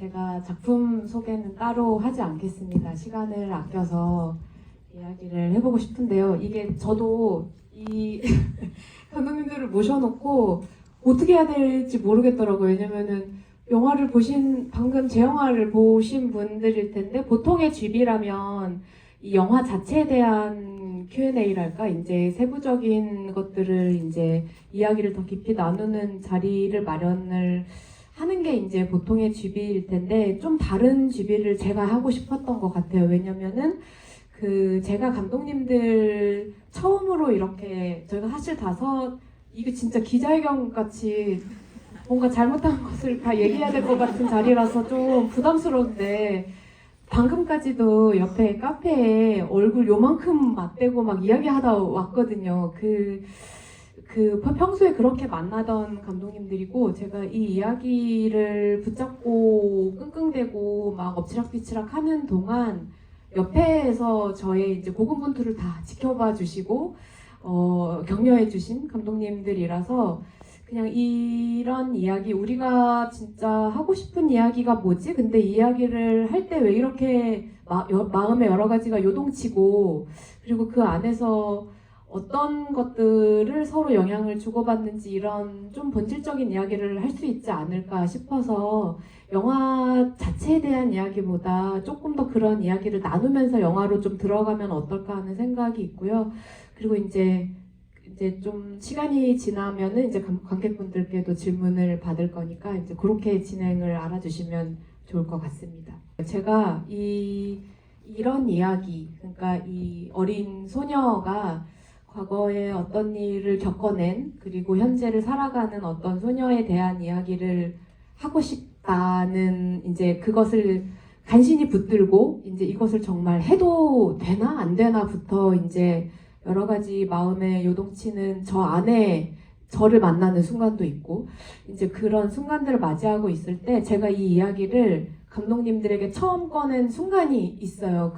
제가 작품 소개는 따로 하지 않겠습니다. 시간을 아껴서 이야기를 해보고 싶은데요. 이게 저도 이 감독님들을 모셔놓고 어떻게 해야 될지 모르겠더라고요. 왜냐면은 영화를 보신 방금 제 영화를 보신 분들일 텐데 보통의 GB라면 이 영화 자체에 대한 Q&A랄까 이제 세부적인 것들을 이제 이야기를 더 깊이 나누는 자리를 마련을 하는 게 이제 보통의 GB일 텐데 좀 다른 GB를 제가 하고 싶었던 것 같아요. 왜냐면은 그 제가 감독님들 처음으로 이렇게 저희가 사실 다섯 이게 진짜 기자회견 같이 뭔가 잘못한 것을 다 얘기해야 될 것 같은 자리라서 좀 부담스러운데 방금까지도 옆에 카페에 얼굴 요만큼 맞대고 막 이야기하다 왔거든요. 그, 그 평소에 그렇게 만나던 감독님들이고 제가 이 이야기를 붙잡고 끙끙대고 막 엎치락뒤치락 하는 동안 옆에서 저의 이제 고군분투를 다 지켜봐 주시고 어, 격려해 주신 감독님들이라서 그냥 이런 이야기 우리가 진짜 하고 싶은 이야기가 뭐지? 근데 이 이야기를 할 때 왜 이렇게 마, 여, 마음에 여러 가지가 요동치고 그리고 그 안에서 어떤 것들을 서로 영향을 주고받는지 이런 좀 본질적인 이야기를 할 수 있지 않을까 싶어서 영화 자체에 대한 이야기보다 조금 더 그런 이야기를 나누면서 영화로 좀 들어가면 어떨까 하는 생각이 있고요. 그리고 이제 이제 좀 시간이 지나면은 이제 관- 관객분들께도 질문을 받을 거니까 이제 그렇게 진행을 알아주시면 좋을 것 같습니다. 제가 이 이런 이야기, 그러니까 이 어린 소녀가 과거에 어떤 일을 겪어낸 그리고 현재를 살아가는 어떤 소녀에 대한 이야기를 하고 싶다는 이제 그것을 간신히 붙들고 이제 이것을 정말 해도 되나 안 되나부터 이제 여러 가지 마음에 요동치는 저 안에 저를 만나는 순간도 있고 이제 그런 순간들을 맞이하고 있을 때 제가 이 이야기를 감독님들에게 처음 꺼낸 순간이 있어요.